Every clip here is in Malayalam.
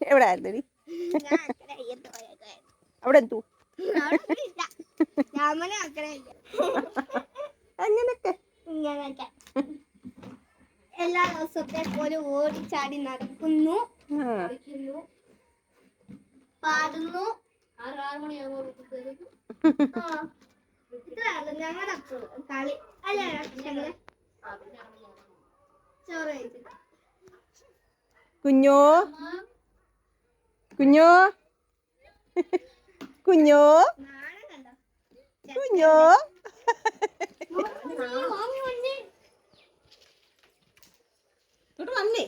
എവിടെ ആയിരുന്നടി അവിടെ എന്തു? അങ്ങനൊക്കെ ഇങ്ങനൊക്കെ എല്ലാ ദിവസത്തെ പോലെ ഓടിച്ചാടി നടക്കുന്നു. പാടുന്നു. ഞങ്ങളുടെ കളി. അല്ല ഞങ്ങൾ കുഞ്ഞോ? കുഞ്ഞോ? കുഞ്ഞോ? കുഞ്ഞോ? മാമി വന്നേ ഇങ്ങോട്ട് വന്നേ.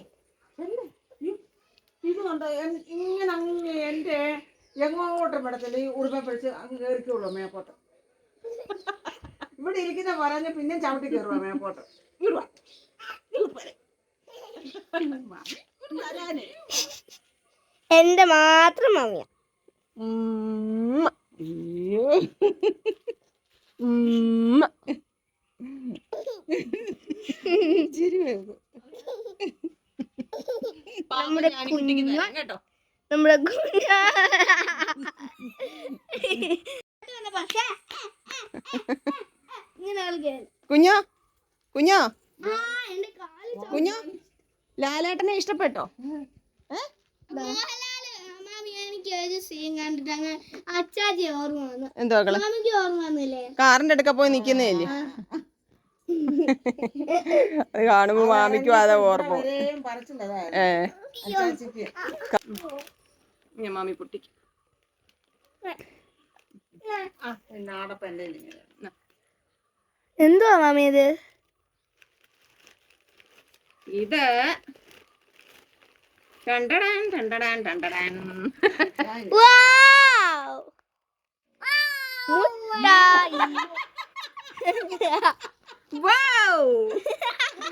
ഇത് കൊണ്ട്. ഇങ്ങനെ അങ്ങ് എന്റെ എങ്ങോട്ടും പെടത്തില്ല. ഈ ഉടുപ്പ പിടിച്ച് അങ്ങ് കയറിക്കുള്ളൂ മേപ്പോട്ട്. ഇവിടെ ഇരിക്കുന്ന പറഞ്ഞ് പിന്നെ ചവിട്ടി കയറുവാ മേപ്പോട്ട്. ഇടുവാ എന്റെ മാത്രം മമ്മിയ നമ്മുടെ കുഞ്ഞു നമ്മുടെ കുഞ്ഞ. കുഞ്ഞോ? കുഞ്ഞോ? ആ എന്റെ കാൽ കുഞ്ഞോ? ലാലേട്ടനെ ഇഷ്ടപ്പെട്ടോ? എന്തോ കാറിന്റെ അടുക്ക പോയി നിക്കുന്നേ അത് കാണുമ്പോ മാമിക്കും അതാ ഓർമ്മ. ഏ. ഞാൻ മാമി പൊട്ടിക്ക്. എന്തുവാ മാമി ഇത്? ഇത് ടണ്ടടാൻ ടണ്ടടാൻ ടണ്ടടാൻ!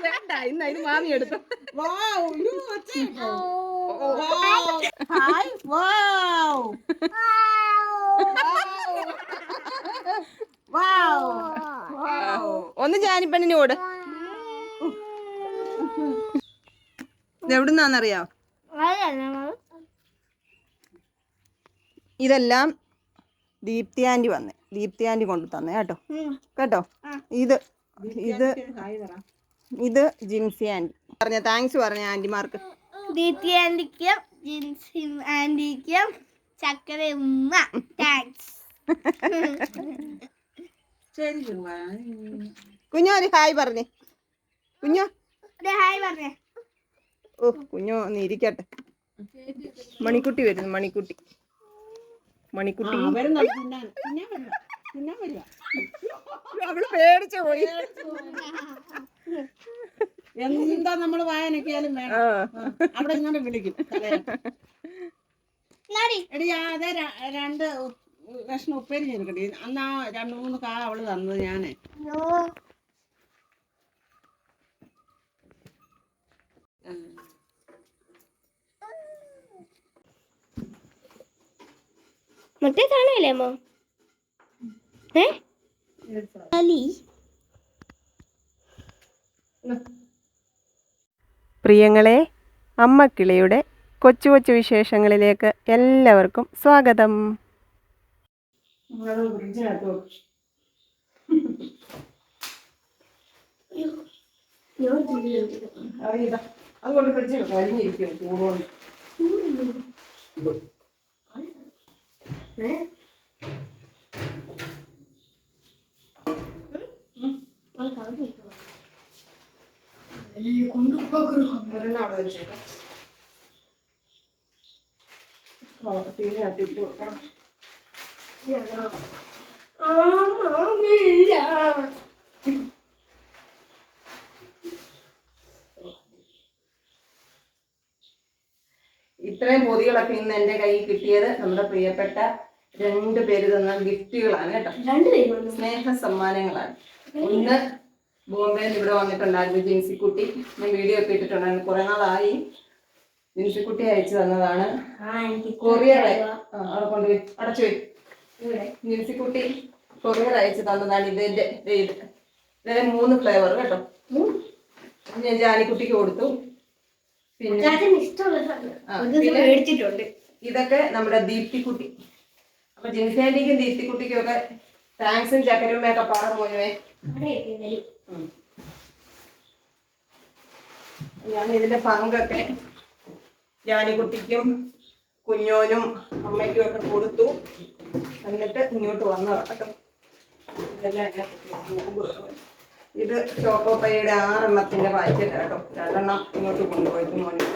വേണ്ട ഇന്ന് അതിന് മാമി എടുത്തു. ഒന്ന് ജാനിപ്പെണ്ണിനോട്. മാമി ഇതെല്ലാം ദീപ്തി ആന്റി വന്നേ. ദീപ്തി ആന്റി കൊണ്ടു തന്നെ കേട്ടോ. കേട്ടോ? ഇത് ഇത് ഇത് ജിൻസി ആന്റി പറഞ്ഞ താങ്ക്സ് പറഞ്ഞ ആന്റിമാർക്ക് ദീപ്തി ആന്റിക്കും ജിൻസി ആന്റിക്കും ചക്കര ഉമ്മ. താങ്ക്സ് കുഞ്ഞോ ഒരു ഹായ് പറഞ്ഞേ. കുഞ്ഞു. ഹായ് പറഞ്ഞേ. ഓ കുഞ്ഞോ ഒന്ന് ഇരിക്കട്ടെ. മണിക്കുട്ടി വരുന്നു മണിക്കുട്ടി. മണിക്കുട്ടി. അവൾ പേടിച്ചു പോയി. എന്താ നമ്മൾ വായനക്കാലും വേണം. അവിടെ ഇങ്ങനെ വിളിക്കും. എടി അതെ രണ്ട് ഉ- കഷ്ണം ഉപ്പേരി ചേർക്കട്ടെ. അന്ന് ആ രണ്ട് മൂന്ന് കാ അവൾ തന്നത് ഞാനേ. മറ്റേ കാണില്ലേ അമ്മ? ഏ? അലി. പ്രിയങ്ങളെ അമ്മക്കിളിയുടെ കൊച്ചു കൊച്ചു വിശേഷങ്ങളിലേക്ക് എല്ലാവർക്കും സ്വാഗതം. അതുകൊണ്ട് ഫ്രിഡ്ജിൽ കഴിഞ്ഞിരിക്കും ചൂടുകൊണ്ട് ഒരെണ്ണം അവിടെ വെച്ചേക്കാം. തീരെ കത്തിച്ചു കൊടുക്കണം. ഇത്രയും പൊതികളൊക്കെ ഇന്ന് എന്റെ കയ്യിൽ കിട്ടിയത് നമ്മുടെ പ്രിയപ്പെട്ട രണ്ട് പേര് തന്ന ഗിഫ്റ്റുകളാണ് കേട്ടോ. രണ്ട് സ്നേഹ സമ്മാനങ്ങളാണ്. ഒന്ന് ബോംബെയിൽ ഇവിടെ വന്നിട്ടുണ്ടായിരുന്നു ജിൻസിക്കുട്ടി. ഞാൻ വീഡിയോ ഒക്കെ ഇട്ടിട്ടുണ്ടായിരുന്നു. കുറെ നാളായി ജിൻസിക്കുട്ടി അയച്ചു തന്നതാണ്. കൊറിയർ അവിടെ കൊണ്ടുപോയി. അടച്ചു ജിൻസിക്കുട്ടി കൊറിയർ അയച്ചു തന്നതാണ് ഇതിന്റെ ഇത്. ഇതിന്റെ മൂന്ന് ഫ്ലേവർ കേട്ടോ. ഞാൻ ജാനിക്കുട്ടിക്ക് കൊടുത്തു. പിന്നെ ഇതൊക്കെ നമ്മുടെ ദീപ്തിക്കുട്ടി. അപ്പൊ ജിൻസാൻഡിക്കും ദീപ്തിക്കുട്ടിക്കും ഒക്കെ താങ്ക്സും ചക്കരയുമൊക്കെ പാടാൻ പോയവേ. ഞാൻ ഇതിന്റെ പങ്കൊക്കെ ജാനിക്കുട്ടിക്കും കുഞ്ഞോനും അമ്മയ്ക്കും ഒക്കെ കൊടുത്തു. എന്നിട്ട് ഇങ്ങോട്ട് വന്നു കേട്ടോ. ഇത് ചോക്കോപ്പയുടെ ആറെണ്ണത്തിന്റെ പാക്കറ്റ് കേട്ടോ. രണ്ടെണ്ണം ഇങ്ങോട്ട് കൊണ്ടുപോയിട്ട് മോനെ.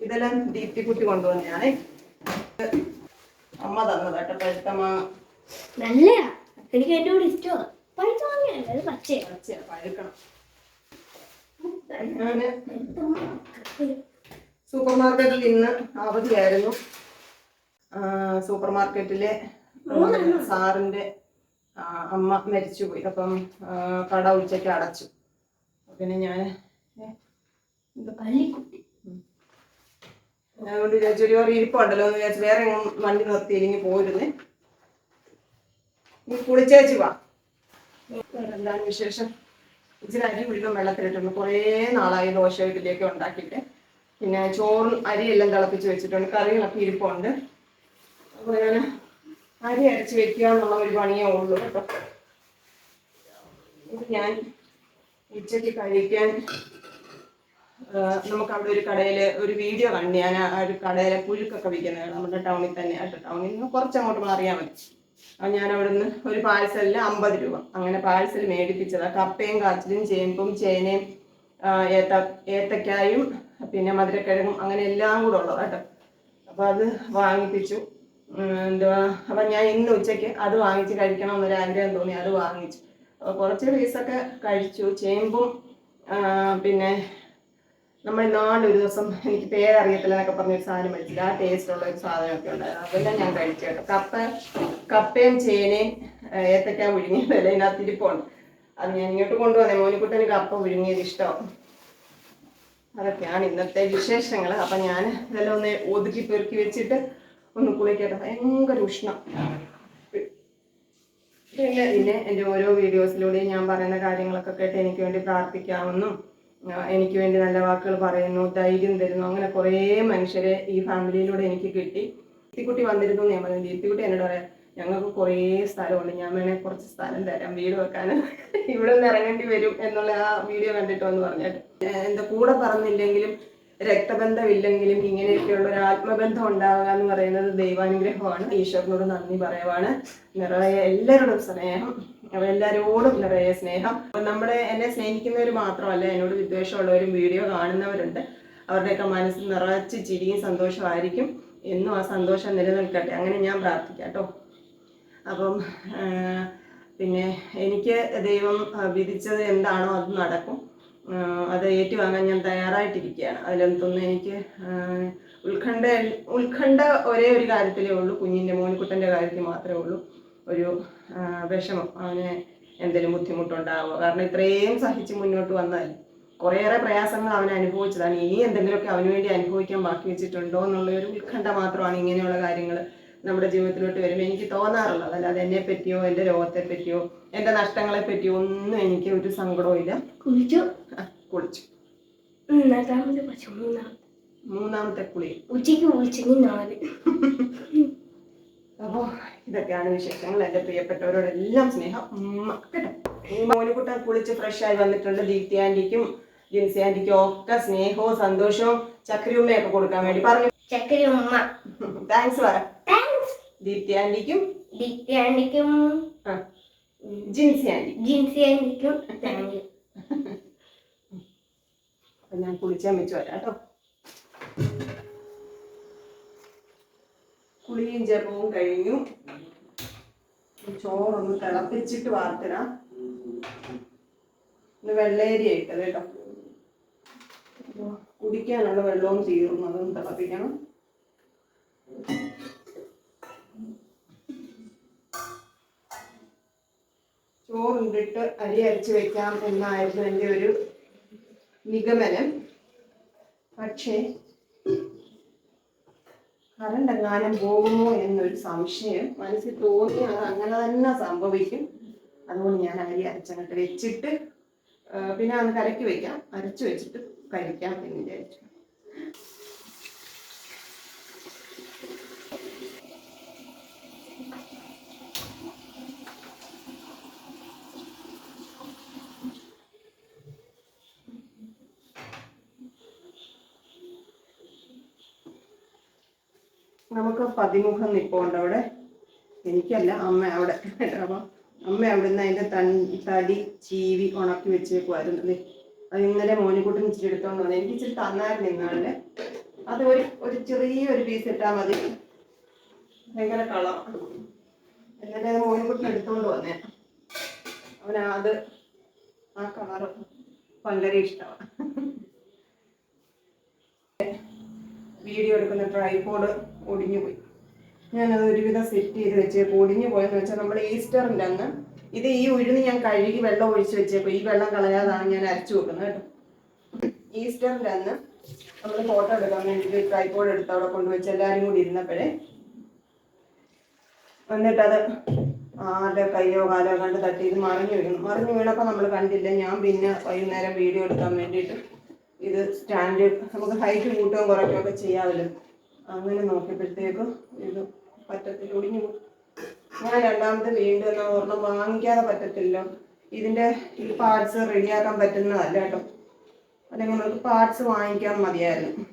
ഇതെല്ലാം ദീപ്തിക്കുട്ടി കൊണ്ടുവന്നതാണേ. അമ്മ തന്നത് പഴുത്തമ്മ. പഴുത്ത നല്ലയാ. എനിക്ക് ഏറ്റവും കൂടുതൽ ഇഷ്ടമാണ് പഴുത്ത വാങ്ങിയല്ല അത് പച്ചയാണ് പച്ചയാ, പഴുക്കണം. ഞാൻ സൂപ്പർ മാർക്കറ്റിൽ ഇന്ന് അവധിയായിരുന്നു. സൂപ്പർ മാർക്കറ്റിലെ സാറിന്റെ അമ്മ മരിച്ചുപോയി. അപ്പം കട ഉച്ചയ്ക്ക് അടച്ചു. പിന്നെ ഞാൻ കള്ളിക്കുട്ടി അതുകൊണ്ട് വിചാരിച്ചു ഒരു വേറെ ഇരിപ്പുണ്ടല്ലോ എന്ന് വിചാരിച്ചു വേറെ വണ്ടി നിർത്തി ഇനി പോയിരുന്നേ നീ കുളിച്ചേച്ചു വാ. വിശേഷം? ഇച്ചിരി അരി മുഴുവൻ വെള്ളത്തിലിട്ടുണ്ട്. കുറേ നാളായി ദോശ ഇഡ്ഡലിയൊക്കെ ഉണ്ടാക്കിയിട്ട്. പിന്നെ ചോറും അരിയെല്ലാം തിളപ്പിച്ച് വെച്ചിട്ടുണ്ട്. കറികളൊക്കെ ഇരിപ്പുണ്ട്. അപ്പോൾ ഞാൻ അരി അരച്ച് വെക്കുക എന്നുള്ള ഒരു പണിയേ ഉള്ളൂ കേട്ടോ. ഇത് ഞാൻ ഉച്ചയ്ക്ക് കഴിക്കാൻ നമുക്ക് അവിടെ ഒരു കടയിൽ ഒരു വീഡിയോ കണ്ടു ഞാൻ ആ ഒരു കടയിലെ പുഴുക്കൊക്കെ വിൽക്കുന്നത് നമ്മുടെ ടൗണിൽ തന്നെ ആയിട്ട് ടൗണിൽ നിന്ന് കുറച്ച് അങ്ങോട്ട് മാറിയാൽ മതി. അപ്പം ഞാൻ അവിടുന്ന് ഒരു പാഴ്സലിന് അമ്പത് രൂപ. അങ്ങനെ പാഴ്സൽ മേടിപ്പിച്ചതാണ് കപ്പയും കാച്ചിലും ചേമ്പും ചേനയും ഏത്ത ഏത്തക്കായും പിന്നെ മധുരക്കിഴങ്ങും അങ്ങനെ എല്ലാം കൂടെ ഉള്ളത് കേട്ടോ. അപ്പോൾ അത് വാങ്ങിപ്പിച്ചു. എന്തുവാ അപ്പം ഞാൻ ഇന്ന് ഉച്ചയ്ക്ക് അത് വാങ്ങിച്ച് കഴിക്കണം എന്നൊരു ആഗ്രഹം തോന്നി. അത് വാങ്ങിച്ചു. അപ്പോൾ കുറച്ച് പീസൊക്കെ കഴിച്ചു. ചേമ്പും പിന്നെ നമ്മൾ നാളെ ഒരു ദിവസം എനിക്ക് പേരറിയത്തില്ല എന്നൊക്കെ പറഞ്ഞൊരു സാധനം മേടിച്ചില്ല ആ ടേസ്റ്റ് ഉള്ള ഒരു സാധനമൊക്കെ ഉണ്ടായിരുന്നു. അതെല്ലാം ഞാൻ കഴിച്ചു കേട്ടോ. കപ്പ കപ്പയും ചേനയും ഏത്തക്ക പുഴുങ്ങിയതല്ല ഇതിനകത്ത് ഇരിപ്പുണ്ട് അത് ഞാൻ ഇങ്ങോട്ട് കൊണ്ടുവന്നേ. മോനിക്കുട്ടന് കപ്പ വിഴുങ്ങിയത് ഇഷ്ടമാണ് അതൊക്കെയാണ് ഇന്നത്തെ വിശേഷങ്ങൾ അപ്പം ഞാൻ ഇതെല്ലാം ഒന്ന് ഒതുക്കി പെറുക്കി വെച്ചിട്ട് ഒന്ന് കുളിക്കട്ടെ ഭയങ്കര ഉഷ്ണം. പിന്നെ പിന്നെ എന്റെ ഓരോ വീഡിയോസിലൂടെയും ഞാൻ പറയുന്ന കാര്യങ്ങളൊക്കെ കേട്ട് എനിക്ക് വേണ്ടി പ്രാർത്ഥിക്കാമെന്നും എനിക്ക് വേണ്ടി നല്ല വാക്കുകൾ പറയുന്നു ധൈര്യം തരുന്നു അങ്ങനെ കുറേ മനുഷ്യരെ ഈ ഫാമിലിയിലൂടെ എനിക്ക് കിട്ടി. ഇത്തിക്കുട്ടി വന്നിരുന്നു ഞാൻ പറഞ്ഞു. ഇത്തിക്കുട്ടി എന്നോട് പറയാം ഞങ്ങൾക്ക് കുറേ സ്ഥലമുണ്ട്. ഞാൻ വേണേൽ കുറച്ച് സ്ഥലം തരാം വീട് വെക്കാൻ. ഇവിടെ നിന്ന് ഇറങ്ങേണ്ടി വരും എന്നുള്ള ആ വീഡിയോ കണ്ടിട്ടോ എന്ന് പറഞ്ഞിട്ട്. എന്താ കൂടെ പറഞ്ഞില്ലെങ്കിലും രക്തബന്ധമില്ലെങ്കിലും ഇങ്ങനെയൊക്കെയുള്ള ഒരു ആത്മബന്ധം ഉണ്ടാവുക എന്ന് പറയുന്നത് ദൈവാനുഗ്രഹമാണ്. ഈശ്വരനോട് നന്ദി പറയുവാണ്. നിറയെ എല്ലാവരോടും സ്നേഹം. എല്ലാവരോടും നിറയെ സ്നേഹം. നമ്മുടെ എന്നെ സ്നേഹിക്കുന്നവർ മാത്രമല്ല എന്നോട് വിദ്വേഷമുള്ളവരും വീഡിയോ കാണുന്നവരുണ്ട്. അവരുടെയൊക്കെ മനസ്സിൽ നിറച്ച് ചിരിയും സന്തോഷമായിരിക്കും. എന്നും ആ സന്തോഷം നിലനിൽക്കട്ടെ. അങ്ങനെ ഞാൻ പ്രാർത്ഥിക്കാം കേട്ടോ. അപ്പം പിന്നെ എനിക്ക് ദൈവം വിധിച്ചത് എന്താണോ അത് നടക്കും. അത് ഏറ്റുവാങ്ങാൻ ഞാൻ തയ്യാറായിട്ടിരിക്കുകയാണ്. അതിലെന്തൊന്നും എനിക്ക് ഉത്കണ്ഠ ഉത്കണ്ഠ ഒരേ ഒരു കാര്യത്തിലേ ഉള്ളൂ. കുഞ്ഞിന്റെ മോനിക്കുട്ടന്റെ കാര്യത്തിൽ മാത്രമേ ഉള്ളൂ. ഒരു വിഷമം. അവന് എന്തെങ്കിലും ബുദ്ധിമുട്ടുണ്ടാവുക കാരണം ഇത്രയും സഹിച്ച് മുന്നോട്ട് വന്നാൽ കുറേയേറെ പ്രയാസങ്ങൾ അവൻ അനുഭവിച്ചതാണ്. ഇനി എന്തെങ്കിലുമൊക്കെ അവന് വേണ്ടി അനുഭവിക്കാൻ ബാക്കി വെച്ചിട്ടുണ്ടോ എന്നുള്ള ഒരു ഉത്കണ്ഠ മാത്രമാണ് ഇങ്ങനെയുള്ള കാര്യങ്ങൾ നമ്മുടെ ജീവിതത്തിലോട്ട് വരുമ്പോൾ എനിക്ക് തോന്നാറുള്ളത്. അല്ലാതെ എന്നെ പറ്റിയോ എന്റെ രോഗത്തെ പറ്റിയോ എന്റെ നഷ്ടങ്ങളെ പറ്റിയോ ഒന്നും എനിക്ക് ഒരു സങ്കടവും ഇല്ല. കുളിച്ചു? കുളിച്ചു. മൂന്നാമത്തെ കുളി. ഉച്ചയ്ക്ക് കുളിച്ചെങ്കിൽ നാല്. അപ്പോൾ ഇതൊക്കെയാണ് വിശേഷങ്ങൾ. എന്റെ പ്രിയപ്പെട്ടവരോടെല്ലാം സ്നേഹം. കേട്ടോ. മോനുകുട്ടൻ കുളിച്ച് ആയി വന്നിട്ടുണ്ട്. ദീപ്തി ആന്റിക്കും ജിൻസി ആന്റിക്കും ഒക്കെ സ്നേഹവും സന്തോഷവും ചക്രിയുമ്മയൊക്കെ കൊടുക്കാൻ വേണ്ടി. പറഞ്ഞു ചക്കര ഉമ്മ. താങ്ക്സ് പറ. താങ്ക്സ് ദീപ്തി ആന്റിക്കും ദീപ്തി ആന്റിക്കും ജിൻസി ആന്റി ജിൻസി ആന്റിക്കും താങ്ക് യു ഞാൻ കുളിച്ചാൽ വെച്ച് വരാം കേട്ടോ. കുളിയും ജപവും കഴിഞ്ഞു. ചോറൊന്ന് തിളപ്പിച്ചിട്ട് വാർത്തിടാം ഇന്ന് വെള്ളേരി ഇട്ടത് കേട്ടോ. കുടിക്കാനുള്ള വെള്ളവും തീർന്നു അതൊന്ന് തിളപ്പിക്കണം. ചോറുണ്ടിട്ട് അരി അരച്ച് വെക്കാം എന്നായിരുന്നു എന്റെ ഒരു നിഗമനം. പക്ഷേ കറണ്ട് പോകുമോ എന്നൊരു സംശയം മനസ്സിൽ തോന്നി അത് അങ്ങനെ തന്നെ സംഭവിക്കും. അതുകൊണ്ട് ഞാൻ അരി അരച്ചങ്ങോട്ട് വെച്ചിട്ട് പിന്നെ അത് കലക്കി വെക്കാം. അരച്ച് വെച്ചിട്ട് കഴിക്കാം എന്ന് വിചാരിച്ചു. നമുക്ക് പതിമുഖം നിൽപ്പുണ്ട് അവിടെ. എനിക്കല്ല അമ്മ അവിടെ. അപ്പം അമ്മ അവിടുന്ന് അതിന്റെ തൺ- തടി ചീവി ഉണക്കി വെച്ചേക്കുമായിരുന്നു അത് ഇന്നലെ മോനിക്കുട്ടൻ ഇച്ചിരി എടുത്തോണ്ട് വന്നു. എനിക്ക് ഇച്ചിരി തന്നായിരുന്നു ഇന്നാളിൽ. അത് ഒരു ഒരു ചെറിയൊരു പീസ് ഇട്ടാൽ മതി. ഭയങ്കര കളർ എന്നിട്ട് അത് മോനിക്കുട്ടൻ എടുത്തോണ്ട് വന്നേ. അവനാത് ആ കളർ വളരെ ഇഷ്ടമാണ് വീഡിയോ എടുക്കുന്ന ട്രൈപോഡ് ഒടിഞ്ഞു പോയി. ഞാനത് ഒരുവിധം സെറ്റ് ചെയ്ത് വെച്ചേക്കും ഒടിഞ്ഞു പോയെന്ന് വെച്ചാൽ നമ്മൾ ഈസ്റ്ററിന്റെ അന്ന് ഇത് ഈ ഉഴുന്ന് ഞാൻ കഴുകി വെള്ളം ഒഴിച്ച് വെച്ചേക്കും ഈ വെള്ളം കളയാതാണ് ഞാൻ അരച്ചു വെക്കുന്നത് കേട്ടോ. ഈസ്റ്ററിന്റെ അന്ന് നമ്മൾ ഫോട്ടോ എടുക്കാൻ വേണ്ടിയിട്ട് ട്രൈപോഡ് എടുത്ത് അവിടെ കൊണ്ടുവച്ച് എല്ലാവരും കൂടി ഇരുന്നപ്പോഴേ എന്നിട്ടത് ആരുടെ കയ്യോ കാലോ കണ്ട് തട്ടി ഇത് മറിഞ്ഞു വീണു. മറിഞ്ഞു വീണപ്പോൾ നമ്മൾ കണ്ടില്ല. ഞാൻ പിന്നെ വൈകുന്നേരം വീഡിയോ എടുക്കാൻ വേണ്ടിയിട്ട് ഇത് സ്റ്റാൻഡേർഡ് നമുക്ക് ഹൈറ്റ് കൂട്ടുകയും കുറയ്ക്കുകയൊക്കെ ചെയ്യാമല്ലോ. അങ്ങനെ നോക്കിയപ്പോഴത്തേക്കും ഇത് പറ്റത്തില്ല. ഒടിഞ്ഞു. ഞാൻ രണ്ടാമത് വീണ്ടും എന്നാ ഒരെണ്ണം വാങ്ങിക്കാതെ പറ്റത്തില്ല. ഇതിന്റെ ഈ പാർട്സ് റെഡിയാക്കാൻ പറ്റുന്നതല്ല കേട്ടോ. അല്ലെങ്കിൽ നമുക്ക് പാർട്സ് വാങ്ങിക്കാൻ മതിയായിരുന്നു.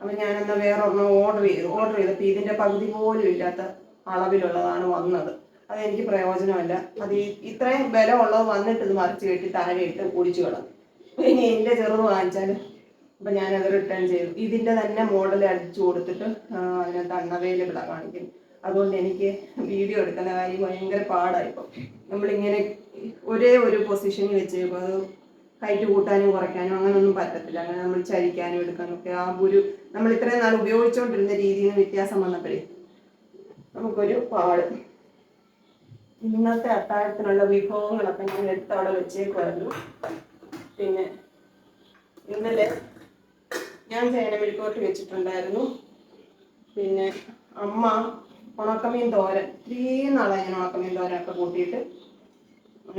അപ്പം ഞാനെന്നാൽ വേറെ ഒരെണ്ണം ഓർഡർ ചെയ്തു. ഓർഡർ ചെയ്തപ്പോൾ ഇതിന്റെ പകുതി പോലും ഇല്ലാത്ത അളവിലുള്ളതാണ് വന്നത്. അതെനിക്ക് പ്രയോജനമല്ല. അത് ഇത്രയും ബലമുള്ളത് വന്നിട്ട് ഇത് മറിച്ച് കെട്ടി താഴെ ഇട്ട് കുടിച്ചു കളഞ്ഞു. ഇനി എന്റെ ചെറുത് വാങ്ങിച്ചാൽ അപ്പം ഞാനത് റിട്ടേൺ ചെയ്തു. ഇതിന്റെ തന്നെ മോഡൽ അടിച്ചു കൊടുത്തിട്ട് അതിനകത്ത് അൺഅവൈലബിളാണ് കാണിക്കുന്നത്. അതുകൊണ്ട് എനിക്ക് വീഡിയോ എടുക്കുന്ന കാര്യം ഭയങ്കര പാടായിപ്പോൾ നമ്മളിങ്ങനെ ഒരേ ഒരു പൊസിഷനിൽ വെച്ചേക്കും. അത് ഹൈറ്റ് കൂട്ടാനും കുറയ്ക്കാനും അങ്ങനെയൊന്നും പറ്റത്തില്ല. അങ്ങനെ നമ്മൾ ചരിക്കാനും എടുക്കാനും ഒക്കെ ആ ഒരു നമ്മൾ ഇത്രയും നാൾ ഉപയോഗിച്ചുകൊണ്ടിരുന്ന രീതിയിൽ വ്യത്യാസം വന്നപ്പോഴേ നമുക്കൊരു പാട്. ഇന്നത്തെ അത്താഴത്തിനുള്ള വിഭവങ്ങളൊക്കെ ഞാൻ എടുത്തവിടെ വെച്ചേക്കുമായിരുന്നു പിന്നെ ഇന്നലെ ഞാൻ ചേന മെഴുക്കോട്ട് വെച്ചിട്ടുണ്ടായിരുന്നു. പിന്നെ അമ്മ ഉണക്കമീൻ തോരൻ ഇത്രയും നാളായി ഞാൻ ഉണക്കമീൻ തോരനൊക്കെ കൂട്ടിയിട്ട്.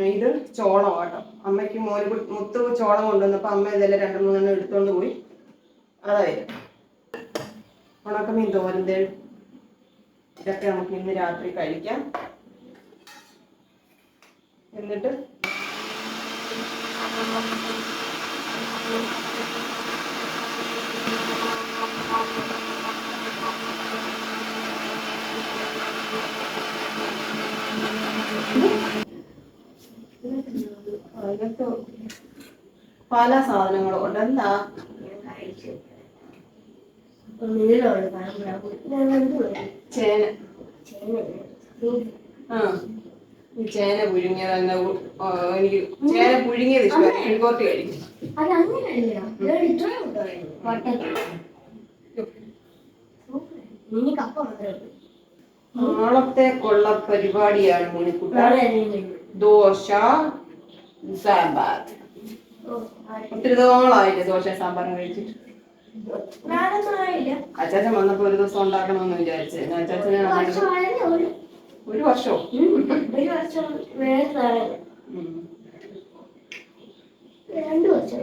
ഇത് ചോളം കേട്ടോ അമ്മയ്ക്ക് കുട്ടി- മുത്ത് ചോളം കൊണ്ടുവന്നപ്പോൾ അമ്മ ഇതെല്ലാം രണ്ട് മൂന്നെണ്ണം എടുത്തുകൊണ്ട് പോയി. അതായത് ഉണക്കമീൻ തോരൻ ഇതൊക്കെ നമുക്ക് ഇന്ന് രാത്രി കഴിക്കാം. എന്നിട്ട് പല സാധനങ്ങളും ഉണ്ട്. എന്താ? ചേന. ആ. ഈ ചേന പുഴുങ്ങിയത് തന്നെ എനിക്ക് ചേന പുഴുങ്ങിയത് ഇഷ്ടമാണ് മെഴുകോട്ട് കഴിക്കും. നാളത്തെ കൊള്ള പരിപാടിയാണ് മണിക്കുട്ട ദോശ സാമ്പാർ. ഒത്തിരി നാളായില്ലേ ദോശ സാമ്പാറും കഴിച്ചിട്ട്? അച്ചാച്ചൻ വന്നപ്പോ ഒരു ദിവസം ഉണ്ടാക്കണമെന്ന് വിചാരിച്ചു. അച്ചാച്ചനെ ഒരു വർഷവും ഉം. രണ്ടു വർഷം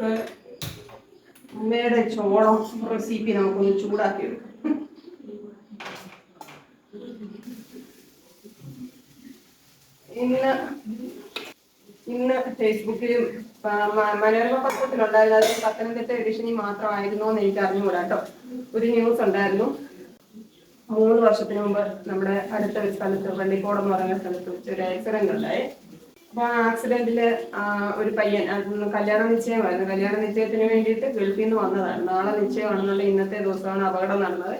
നമുക്ക് അമ്മയുടെ ചോളം റെസിപ്പി നമുക്കൊന്ന് ചൂടാക്കി എടുക്കാം ഇന്ന് ഇന്ന് ഫേസ്ബുക്കിലും മനോരമ പത്രത്തിലുണ്ടായിരുന്നു അത് പത്തനംതിട്ട എഡിഷനിൽ മാത്രമായിരുന്നു എന്ന് എനിക്ക് അറിഞ്ഞുകൂടാ കേട്ടോ ഒരു ന്യൂസ് ഉണ്ടായിരുന്നു. മൂന്ന് വർഷത്തിന് മുമ്പ് നമ്മുടെ അടുത്ത ഒരു സ്ഥലത്ത് പള്ളിക്കോട് എന്ന് പറയുന്ന സ്ഥലത്ത് വെച്ച് ഒരു ആക്സിഡന്റ് ഉണ്ടായി. അപ്പൊ ആ ആക്സിഡന്റിൽ ഒരു പയ്യൻ കല്യാണ നിശ്ചയമായിരുന്നു കല്യാണ നിശ്ചയത്തിന് വേണ്ടിയിട്ട് ഗൾഫിൽ നിന്ന് വന്നതാണ്. നാളെ നിശ്ചയമാണെന്നുള്ള ഇന്നത്തെ ദിവസമാണ് അപകടം നടന്നത്.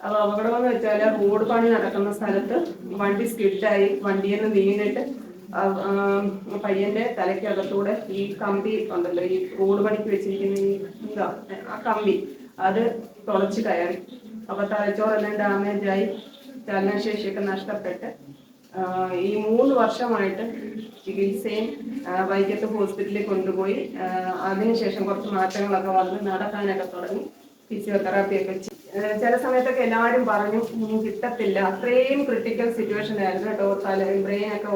അപ്പൊ അപകടം എന്ന് വെച്ചാൽ റോഡ് പണി നടക്കുന്ന സ്ഥലത്ത് വണ്ടി സ്കിഡായി വണ്ടിയിൽ നിന്ന് വീണിട്ട് പയ്യന്റെ തലയ്ക്കകത്തൂടെ ഈ കമ്പി ഉണ്ടല്ലോ ഈ റോഡ് പണിക്ക് വെച്ചിരിക്കുന്ന ഈ എന്താ ആ കമ്പി അത് തുളച്ച് കയറി. അപ്പൊ തലച്ചോറെല്ലാം ഡാമേജായി ചലനശേഷിയൊക്കെ നഷ്ടപ്പെട്ട് ഈ മൂന്ന് വർഷമായിട്ട് ചികിത്സയും വൈക്കത്ത് ഹോസ്പിറ്റലിൽ കൊണ്ടുപോയി അതിനുശേഷം കുറച്ച് മാറ്റങ്ങളൊക്കെ വന്ന് നടക്കാനൊക്കെ തുടങ്ങി. ഫിസിയോതെറാപ്പി ഒക്കെ ചില സമയത്തൊക്കെ എല്ലാവരും പറഞ്ഞു "ഉം, കിട്ടത്തില്ല. അത്രയും ക്രിട്ടിക്കൽ സിറ്റുവേഷൻ ആയിരുന്നു കേട്ടോ. തല ബ്രെയിൻ ഒക്കെ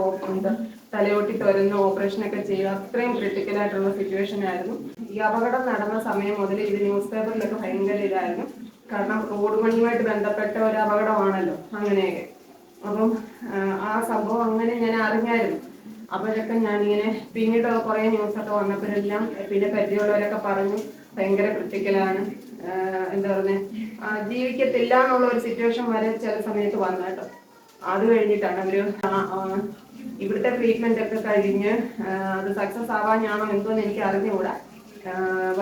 തലയോട്ടി തുരന്ന് ഓപ്പറേഷൻ ഒക്കെ ചെയ്യുക. അത്രയും ക്രിട്ടിക്കൽ ആയിട്ടുള്ള സിറ്റുവേഷൻ ആയിരുന്നു. ഈ അപകടം നടന്ന സമയം മുതൽ ഇത് ന്യൂസ് പേപ്പറിലൊക്കെ ഭയങ്കര ഇതായിരുന്നു. കാരണം റോഡ് പണിയുമായിട്ട് ബന്ധപ്പെട്ട ഒരു അപകടമാണല്ലോ. അങ്ങനെയൊക്കെ. അപ്പം ആ, സംഭവം അങ്ങനെ ഞാൻ അറിഞ്ഞായിരുന്നു. അപ്പോഴൊക്കെ ഞാനിങ്ങനെ പിന്നീട് കുറേ ന്യൂസൊക്കെ വന്നപ്പോഴെല്ലാം പിന്നെ പരിചയമുള്ളവരൊക്കെ പറഞ്ഞു ഭയങ്കര ക്രിട്ടിക്കലാണ് എന്താ പറയുക ജീവിക്കത്തില്ല എന്നുള്ള ഒരു സിറ്റുവേഷൻ വരെ ചില സമയത്ത് വന്നു കേട്ടോ. അത് കഴിഞ്ഞിട്ടാണ് അവർ ഇവിടുത്തെ ട്രീറ്റ്മെന്റ് ഒക്കെ കഴിഞ്ഞ് അത് സക്സസ് ആവാനാണോ എന്തോന്ന് എനിക്ക് അറിഞ്ഞുകൂടാ.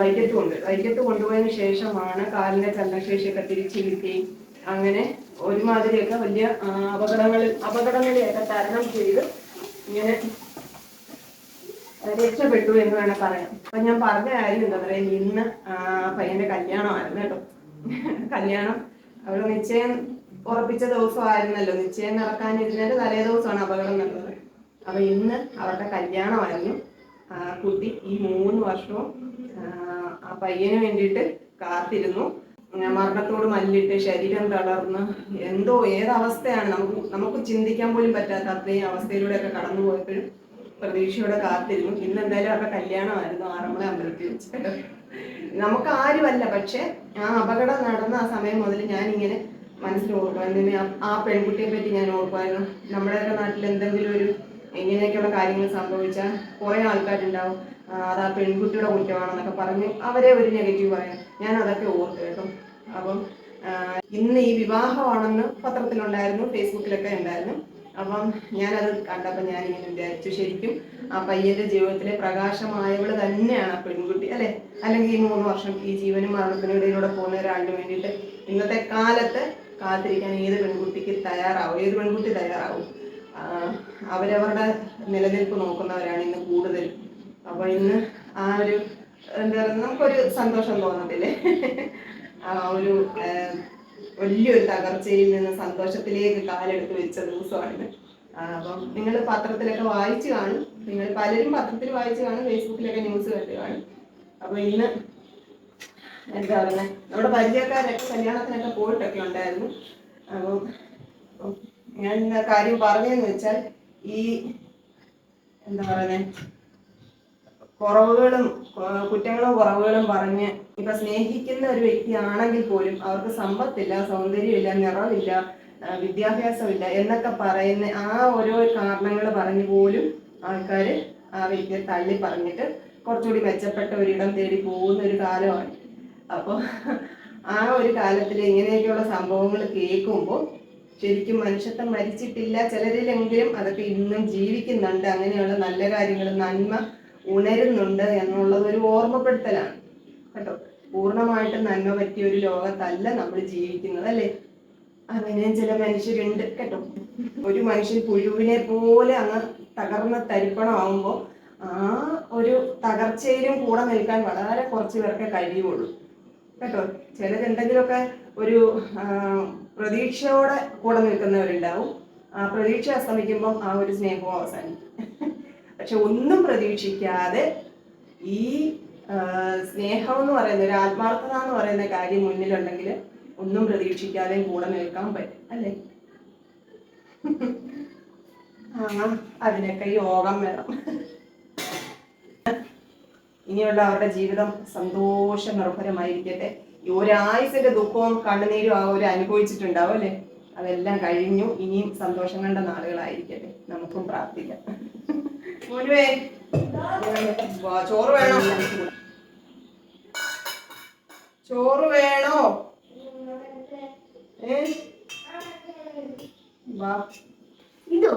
ഉണ്ട് കൊണ്ട് കൊണ്ടുപോയതിനു കൊണ്ടുപോയതിന് ശേഷമാണ് കാലിന്റെ ചലനശേഷിയൊക്കെ തിരിച്ചു കിട്ടി. അങ്ങനെ ഒരുമാതിരിയൊക്കെ വലിയ അപകടങ്ങളിൽ അപകടങ്ങളെയൊക്കെ തരണം ചെയ്ത് ഇങ്ങനെ രക്ഷപ്പെട്ടു എന്ന് വേണേൽ പറയാം. അപ്പൊ ഞാൻ പറഞ്ഞ കാര്യം എന്താ പറയാ ഇന്ന് പയ്യന്റെ കല്യാണമായിരുന്നു കേട്ടോ. കല്യാണം അവൾ നിശ്ചയം ഉറപ്പിച്ച ദിവസമായിരുന്നല്ലോ. നിശ്ചയം നടക്കാനിരുന്നതിന്റെ തലേ ദിവസമാണ് അപകടം നടന്നത്. അപ്പൊ ഇന്ന് അവരുടെ കല്യാണമായിരുന്നു. കുട്ടി ഈ മൂന്ന് വർഷവും ആ, പയ്യന് വേണ്ടിയിട്ട് കാത്തിരുന്നു. മരണത്തോട് മല്ലിട്ട് ശരീരം തളർന്ന് എന്തോ ഏതവസ്ഥയാണ് നമുക്ക് നമുക്ക് ചിന്തിക്കാൻ പോലും പറ്റാത്ത അത്രയും അവസ്ഥയിലൂടെയൊക്കെ കടന്നു പോയപ്പോഴും പ്രതീക്ഷയോടെ കാത്തിരുന്നു. ഇന്ന് എന്തായാലും അവരുടെ കല്യാണമായിരുന്നു ആറന്മുള അമ്പലത്തിൽ വെച്ച്. നമുക്ക് ആരുമല്ല പക്ഷെ ആ അപകടം നടന്ന ആ സമയം മുതൽ ഞാൻ ഇങ്ങനെ മനസ്സിൽ ഓർക്കുമായിരുന്നു ആ- പെൺകുട്ടിയെ പറ്റി ഞാൻ ഓർക്കുമായിരുന്നു നമ്മുടെയൊക്കെ നാട്ടിൽ എന്തെങ്കിലും ഒരു ഇങ്ങനെയൊക്കെയുള്ള കാര്യങ്ങൾ സംഭവിച്ചാൽ കുറേ ആൾക്കാരുണ്ടാവും. അത് ആ പെൺകുട്ടിയുടെ കുറ്റമാണെന്നൊക്കെ പറഞ്ഞ് അവരെ ഒരു നെഗറ്റീവ് പറയാം. ഞാൻ അതൊക്കെ ഓർത്ത് കേട്ടോ. അപ്പം ഇന്ന് ഈ വിവാഹമാണെന്ന് പത്രത്തിലുണ്ടായിരുന്നു ഫേസ്ബുക്കിലൊക്കെ ഉണ്ടായിരുന്നു. അപ്പം ഞാനത് കണ്ടപ്പോൾ ഞാനിങ്ങനെ വിചാരിച്ചു ശരിക്കും ആ പയ്യന്റെ ജീവിതത്തിലെ പ്രകാശമായവൾ തന്നെയാണ് ആ പെൺകുട്ടി അല്ലെ? അല്ലെങ്കിൽ ഈ മൂന്ന് വർഷം ഈ ജീവനും മരണത്തിനും ഇടയിലൂടെ പോകുന്ന ഒരാളിന് വേണ്ടിയിട്ട് ഇന്നത്തെ കാലത്ത് കാത്തിരിക്കാൻ ഏത് പെൺകുട്ടിക്ക് തയ്യാറാവും? ഏത് പെൺകുട്ടി തയ്യാറാവും? അവരവരുടെ നിലനിൽപ്പ് നോക്കുന്നവരാണ് ഇന്ന് കൂടുതൽ അപ്പൊ ഇന്ന് ആ ഒരു എന്താ പറയുക നമുക്കൊരു സന്തോഷം തോന്നത്തില്ലേ? ആ ഒരു വലിയൊരു തകർച്ചയിൽ നിന്ന് സന്തോഷത്തിലേക്ക് കാലെടുത്ത് വെച്ച ദിവസമാണിത്. ആ, അപ്പം നിങ്ങൾ പത്രത്തിലൊക്കെ വായിച്ചു കാണും. നിങ്ങൾ പലരും പത്രത്തിൽ വായിച്ചു കാണും ഫേസ്ബുക്കിലൊക്കെ ന്യൂസ് കണ്ടു കാണും. അപ്പൊ ഇന്ന് എന്താ പറയുക നമ്മുടെ പരിചയക്കാരൊക്കെ കല്യാണത്തിനൊക്കെ പോയിട്ടൊക്കെ ഉണ്ടായിരുന്നു. അപ്പം ഞാൻ ഇന്ന് കാര്യം പറഞ്ഞതെന്ന് വെച്ചാൽ ഈ എന്താ പറയുന്നത് കുറവുകളും കുറ്റങ്ങളും കുറവുകളും പറഞ്ഞ് ഇപ്പൊ സ്നേഹിക്കുന്ന ഒരു വ്യക്തിയാണെങ്കിൽ പോലും അവർക്ക് സമ്പത്തില്ല സൗന്ദര്യമില്ല നിറമില്ല വിദ്യാഭ്യാസമില്ല എന്നൊക്കെ പറയുന്ന ആ ഓരോ കാരണങ്ങൾ പറഞ്ഞു പോലും ആൾക്കാര് ആ വ്യക്തിയെ തള്ളി പറഞ്ഞിട്ട് കുറച്ചുകൂടി മെച്ചപ്പെട്ട ഒരിടം തേടി പോകുന്ന ഒരു കാലമാണ്. അപ്പോൾ ആ ഒരു കാലത്തിൽ ഇങ്ങനെയൊക്കെയുള്ള സംഭവങ്ങൾ കേൾക്കുമ്പോൾ ശരിക്കും മനുഷ്യത്വം മരിച്ചിട്ടില്ല. ചിലരിലെങ്കിലും അതൊക്കെ ഇന്നും ജീവിക്കുന്നുണ്ട്. അങ്ങനെയുള്ള നല്ല കാര്യങ്ങൾ നന്മ ഉണരുന്നുണ്ട് എന്നുള്ളത് ഒരു ഓർമ്മപ്പെടുത്തലാണ്. കേട്ടോ? പൂർണമായിട്ടും നന്മ പറ്റിയ ഒരു ലോകത്തല്ല നമ്മൾ ജീവിക്കുന്നത് അല്ലേ? അങ്ങനെയും ചില മനുഷ്യരുണ്ട് കേട്ടോ. ഒരു മനുഷ്യൻ പുഴുവിനെ പോലെ അങ്ങ് തകർന്ന തരിപ്പണമാകുമ്പോൾ ആ ഒരു തകർച്ചയിലും കൂടെ നിൽക്കാൻ വളരെ കുറച്ച് പേർക്കേ കഴിയുള്ളൂ. കേട്ടോ? ചിലരെന്തെങ്കിലുമൊക്കെ ഒരു പ്രതീക്ഷയോടെ കൂടെ നിൽക്കുന്നവരുണ്ടാവും. ആ പ്രതീക്ഷ അസ്തമിക്കുമ്പോൾ ആ ഒരു സ്നേഹവും അവസാനിക്കും. പക്ഷെ ഒന്നും പ്രതീക്ഷിക്കാതെ ഈ സ്നേഹം എന്ന് പറയുന്ന ഒരു ആത്മാർത്ഥത എന്ന് പറയുന്ന കാര്യം മുന്നിലുണ്ടെങ്കിൽ ഒന്നും പ്രതീക്ഷിക്കാതെ കൂടെ നിൽക്കാൻ പറ്റും അല്ലേ? ആ അതിനൊക്കെ യോഗം വേണം. ഇനിയുള്ള അവരുടെ ജീവിതം സന്തോഷ നിർഭരമായിരിക്കട്ടെ ഒരായുസിന്റെ ദുഃഖവും കണ്ണുനീരും ആ ഒരു അനുഭവിച്ചിട്ടുണ്ടാവും അല്ലേ? അതെല്ലാം കഴിഞ്ഞു. ഇനിയും കണ്ട നാളുകളായിരിക്കട്ടെ. നമുക്കും പ്രാർത്ഥിക്കാം. ചോറ് വേണോ? ചോറ് വേണോ? ഏ? ഇതോ?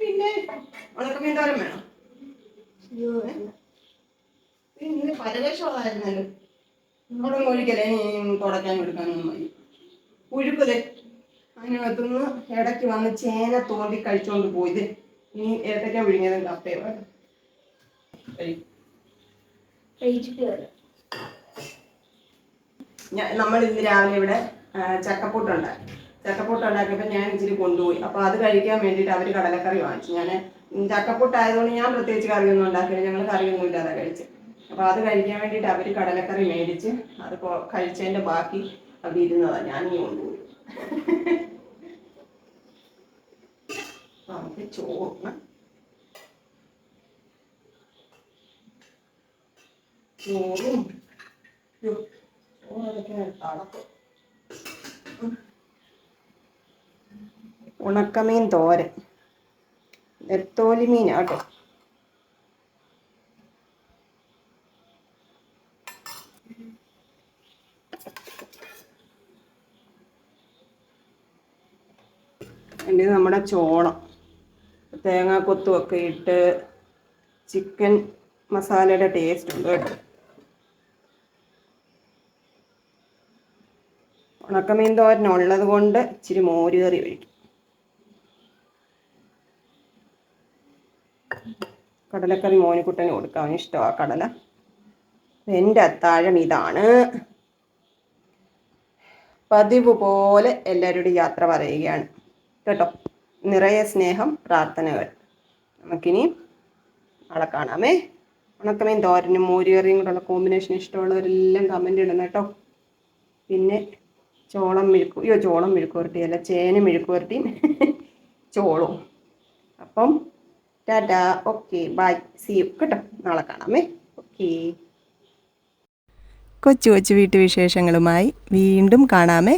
പിന്നെ ഉണക്കമീൻ തോരം വേണോ? പിന്നെ പരവേഷമായിരുന്നല്ലോ അവിടെ ഒഴിക്കലേ തുടക്കാൻ കൊടുക്കാനൊന്നും മതി ഉഴുപ്പതേ. അതിനകത്തുനിന്ന് ഇടയ്ക്ക് വന്ന് ചേന തോണ്ടി കഴിച്ചോണ്ട് പോയത്. ഇനി ഏത്തക്ക വിഴുങ്ങിയത് കപ്പയോ? ഞാൻ നമ്മൾ ഇന്ന് രാവിലെ ഇവിടെ ചക്കപ്പൂട്ട് ചക്കപ്പൂട്ടുണ്ടാക്കി ചക്കപ്പൂട്ട് ഉണ്ടാക്കിയപ്പോൾ ഞാൻ ഇച്ചിരി കൊണ്ടുപോയി. അപ്പോൾ അത് കഴിക്കാൻ വേണ്ടിട്ട് അവർ കടലക്കറി വാങ്ങിച്ചു. ഞാൻ ചക്കപ്പൂട്ടായതുകൊണ്ട് ഞാൻ പ്രത്യേകിച്ച് കറിയൊന്നും ഉണ്ടാക്കില്ല ഞങ്ങൾ കറിയൊന്നും ഇല്ലാതെ കഴിച്ച് അപ്പോൾ അത് കഴിക്കാൻ വേണ്ടിട്ട് അവർ കടലക്കറി മേടിച്ച് അത് കഴിച്ചതിന്റെ ബാക്കി അവിടെ ഇരുന്നതാണ് ഞാൻ ഈ കൊണ്ടുപോയി അപ്പൊ ചോറ്. ഉണക്കമീൻ തോരൻ. നെത്തോലി മീനാട്ടോ എന്റെ നമ്മുടെ ചോളം. തേങ്ങാക്കൊത്തുമൊക്കെ ഇട്ട് ചിക്കൻ മസാലയുടെ ടേസ്റ്റ് ഉണ്ട് കേട്ടോ. ഉണക്കമീൻ തോരനുള്ളത് കൊണ്ട് ഇച്ചിരി മോര് കറി ഒഴിക്കും. കടലക്കറി മോനിക്കുട്ടന് കൊടുക്കാം. അവന് ഇഷ്ടമാണ് കടല. എന്റെ അത്താഴം ഇതാണ്. പതിവ് പോലെ എല്ലാവരോടും യാത്ര പറയുകയാണ്. കേട്ടോ. നിറയെ സ്നേഹം പ്രാർത്ഥനകൾ. നമുക്കിനി നാളെ കാണാമേ. ഉണക്കമീൻ തോരനും മോരുകറിയും കൂടെയുള്ള കോമ്പിനേഷൻ ഇഷ്ടമുള്ളവരെല്ലാം കമന്റ് ഇടണം കേട്ടോ. പിന്നെ ചോളം മെഴുക്കു അയ്യോ ചോളം മെഴുക്കുവരട്ടി അല്ല ചേന മെഴുക്കുവരട്ടിയും ചോളവും അപ്പം tata okay bye see you. കേട്ടോ നാളെ കാണാമേ. ഓക്കെ. കൊച്ചു കൊച്ചു വീട്ടുവിശേഷങ്ങളുമായി വീണ്ടും കാണാമേ.